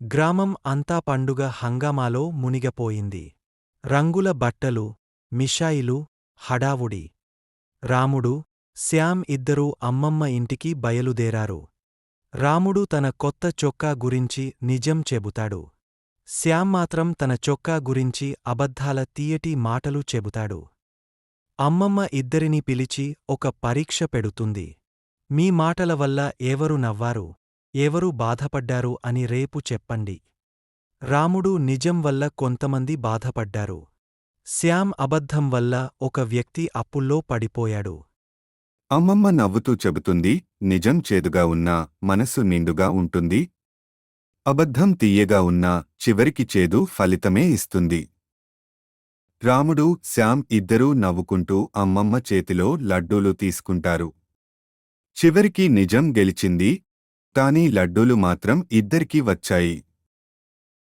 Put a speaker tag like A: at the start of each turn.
A: గ్రామం అంతా పండుగ హంగామాలో మునిగపోయింది. రంగుల బట్టలు మిషాయిలు హడావుడి. రాముడు శ్యామ్ ఇద్దరూ అమ్మమ్మ ఇంటికి బయలుదేరారు. రాముడు తన కొత్త చొక్కా గురించి నిజం చెబుతాడు. శ్యామ్ మాత్రం తన చొక్కా గురించి అబద్ధాల తీయటి మాటలు చెబుతాడు. అమ్మమ్మ ఇద్దరినీ పిలిచి ఒక పరీక్ష పెడుతుంది. మీ మాటల వల్ల ఎవరు నవ్వారు? ఎవరు బాధపడ్డారు అని రేపు చెప్పండి. రాముడు నిజం వల్ల కొంతమంది బాధపడ్డారు. శ్యామ్ అబద్ధం వల్ల ఒక వ్యక్తి అప్పుల్లో పడిపోయాడు.
B: అమ్మమ్మ నవ్వుతూ చెబుతుంది నిజం చేదుగా ఉన్నా మనసు నిండుగా ఉంటుంది. అబద్ధం తీయగా ఉన్నా చివరికి చేదు ఫలితమే ఇస్తుంది. రాముడు శ్యామ్ ఇద్దరూ నవ్వుకుంటూ అమ్మమ్మ చేతిలో లడ్డూలు తీసుకుంటారు. చివరికి నిజం గెలిచింది కానీ లడ్డూలు మాత్రం ఇద్దరికీ వచ్చాయి.